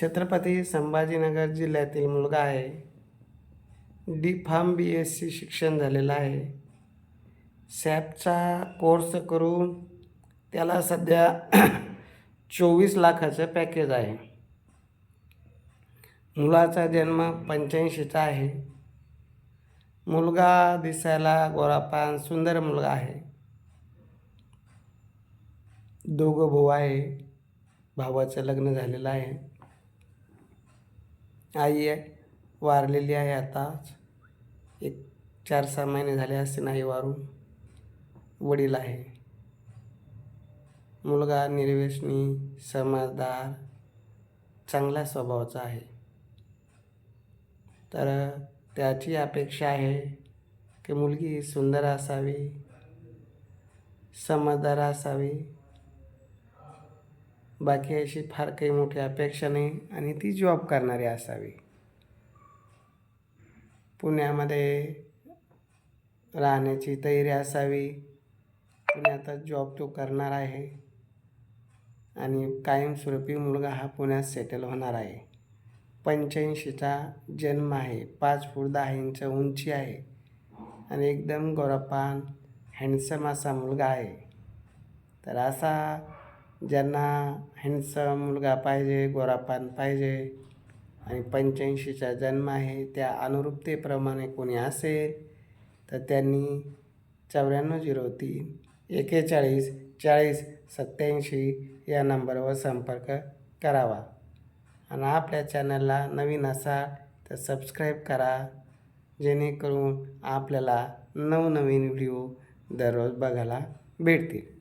छत्रपती संभाजीनगर जिल्ह्यातील मुलगा आहे. D pharm B S C शिक्षण झालेलं आहे. सॅपचा कोर्स करून त्याला सध्या चोवीस लाखाचं पॅकेज आहे. मुलाचा जन्म पंच्याऐंशीचा आहे. मुलगा दिसायला गोरापान सुंदर मुलगा आहे. दोघं भाऊ आहे. भावाचं लग्न झालेलं आहे. आई आहे वारलेली आहे आताच एक चार सहा महिने झाले असते नाही वारून. वडील आहे. मुलगा निर्व्यसनी समजदार चांगल्या स्वभावाचा आहे. तर त्याची अपेक्षा आहे की मुलगी सुंदर असावी समजदार असावी. बाकी अशी फार काही मोठी अपेक्षा नाही आणि ती जॉब करणारी असावी. पुण्यामध्ये राहण्याची तयारी असावी. पुण्यातच जॉब तो करणार आहे. आणि कायमस्वरूपी मुलगा हा पुण्यात सेटल होणार आहे. पंच्याऐंशीचा जन्म आहे. पाच फूट दहा इंच उंची आहे. आणि एकदम गोरापान हँडसम असा मुलगा आहे. तर असा ज्यांना हँडसम मुलगा पाहिजे गोरापान पाहिजे आणि पंच्याऐंशीचा जन्म आहे त्या अनुरूपतेप्रमाणे कोणी असेल तर त्यांनी चौऱ्याण्णव झिरो तीन एकेचाळीस चाळीस सत्याऐंशी या नंबरवर संपर्क करावा. आणि आपल्या चॅनलला नवीन असाल तर सबस्क्राईब करा जेणेकरून आपल्याला नवनवीन व्हिडिओ दररोज बघायला भेटतील.